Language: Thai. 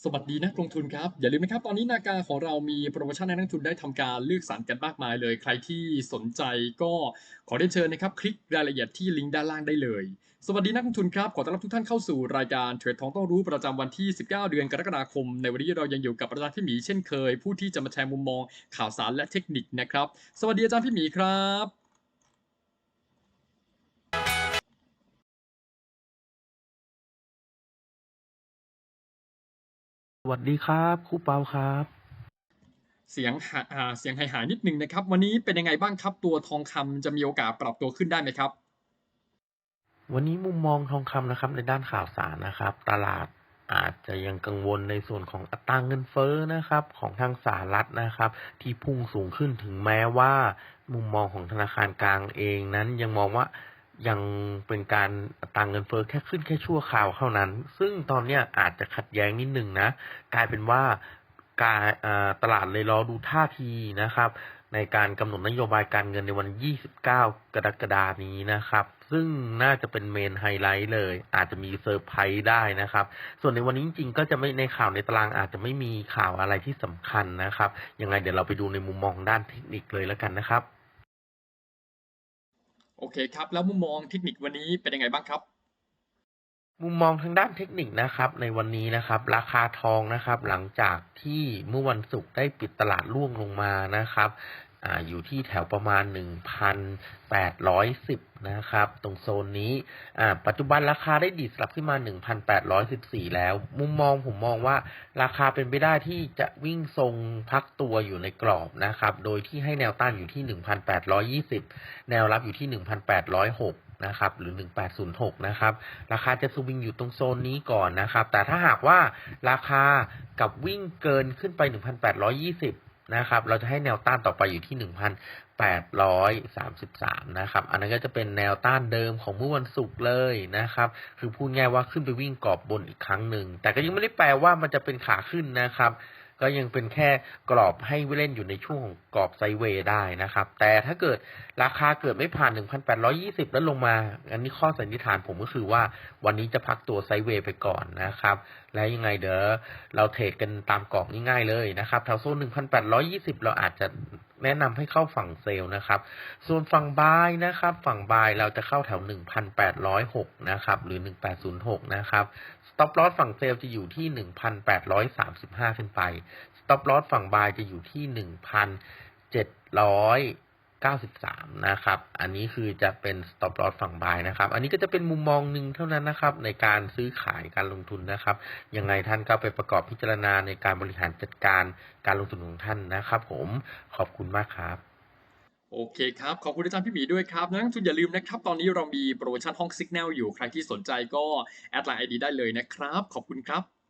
สวัสดีนักลงทุนครับ อย่าลืมนะครับ ตอนนี้นาการของเรามีโปรโมชั่นให้นักลงทุนได้ทำการเลือกสรรกันมากมายเลย ใครที่สนใจก็ขอเรียนเชิญนะครับ คลิกรายละเอียดที่ลิงก์ด้านล่างได้เลย สวัสดีนักลงทุนครับ ขอต้อนรับทุกท่านเข้าสู่รายการเทรดทองต้องรู้ประจำวันที่ 19 เดือนกรกฎาคม ในวันนี้เรายังอยู่กับอาจารย์พี่หมีเช่นเคย ผู้ที่จะมาแชร์มุมมองข่าวสารและเทคนิคนะครับ สวัสดีอาจารย์พี่หมีครับ สวัสดีครับครูเปาครับ เสียงหาอ่าเสียงหายๆนิดนึงนะครับ วันนี้เป็นยังไงบ้างครับตัวทองคำจะมีโอกาสปรับตัวขึ้นได้ไหมครับ วันนี้มุมมองทองคำนะครับ ในด้านข่าวสารนะครับ ตลาดอาจจะยังกังวลในส่วนของอัตราเงินเฟ้อนะครับ ของทางสหรัฐนะครับ ที่พุ่งสูงขึ้นถึงแม้ว่า มุมมองของธนาคารกลางเองนั้นยังมองว่า ยังเป็นการตรางเงินเฟ้อแค่ขึ้นแค่ชั่วคราวเท่านั้น ซึ่งตอนเนี้ยอาจจะขัดแย้งนิดหนึ่งนะ กลายเป็นว่าการตลาดเลยรอดูท่าทีนะครับ ในการกำหนดนโยบายการเงินในวัน 29 กรกฎานี้นะครับ ซึ่งน่าจะเป็นเมนไฮไลท์เลย อาจจะมีเซอร์ไพรส์ได้นะครับ ส่วนในวันนี้จริงๆ ก็จะไม่ในข่าวในตารางอาจจะไม่มีข่าวอะไรที่สำคัญนะครับ ยังไงเดี๋ยวเราไปดูในมุมมองด้านเทคนิคเลยแล้วกันนะครับ โอเคครับ แล้วมุมมองเทคนิควันนี้เป็นยังไงบ้างครับ มุมมองทางด้านเทคนิคนะครับ ในวันนี้นะครับ ราคาทองนะครับ หลังจากที่เมื่อวันศุกร์ได้ปิดตลาดร่วงลงมานะครับ ออยู่ที่แถวประมาณ 1,810 นะครับ ตรงโซนนี้ปัจจุบันราคาได้ดีดกลับขึ้นมา 1,814 แล้ว มุมมองผมมองว่าราคาเป็นไปได้ที่จะวิ่งทรงพักตัวอยู่ในกรอบนะครับ โดยที่ให้แนวต้านอยู่ที่ 1,820 แนวรับอยู่ที่ 1,806นะครับหรือ 1806 นะครับ ราคาจะสวิงอยู่ตรงโซนนี้ก่อนนะครับ แต่ถ้าหากว่าราคากับวิ่งเกินขึ้นไป 1,820 นะครับ เราจะให้แนวต้านต่อไปอยู่ที่1,833นะครับ อันนั้นก็จะเป็นแนวต้านเดิมของเมื่อวันศุกร์เลยนะครับ คือพูดง่ายว่าขึ้นไปวิ่งกรอบบนอีกครั้งหนึ่ง แต่ก็ยังไม่ได้แปลว่ามันจะเป็นขาขึ้นนะครับ ก็ยังเป็นแค่กรอบให้เล่นอยู่ในช่วงของกรอบไซเวย์ได้นะครับ แต่ถ้าเกิดราคาเกิดไม่ผ่าน 1,820 แล้วลงมา อันนี้ข้อสันนิษฐานผมก็คือว่าวันนี้จะพักตัวไซเวย์ไปก่อนนะครับ แล้วยังไงเดี๋ยวเราเทรดกันตามกรอบง่ายๆเลยนะครับแถวโซน1,820 เราอาจจะ แนะนำให้เข้าฝั่งเซลล์นะครับ ส่วนฝั่งบายนะครับ ฝั่งบายเราจะเข้าแถว 1,806 นะครับ หรือ 1806 นะครับ stop loss ฝั่งเซลล์จะอยู่ที่ 1,835 ขึ้นไป stop loss ฝั่งบายจะอยู่ที่ 1,700 93 นะครับ อันนี้คือจะเป็น stop loss ฝั่งบายนะครับ อันนี้ก็จะเป็นมุมมองหนึ่งเท่านั้นนะครับ ในการซื้อขายการลงทุนนะครับ ยังไงท่านก็ไปประกอบพิจารณาในการบริหารจัดการการลงทุนของท่านนะครับ ผมขอบคุณมากครับโอเคครับ ขอบคุณอาจารย์พี่หมีด้วยครับนักลงทุนอย่าลืมนะครับ ตอนนี้เรามีโปรโมชั่นห้อง Signal อยู่ ใครที่สนใจก็แอดไลน์ไอดีได้เลยนะครับ ขอบคุณครับ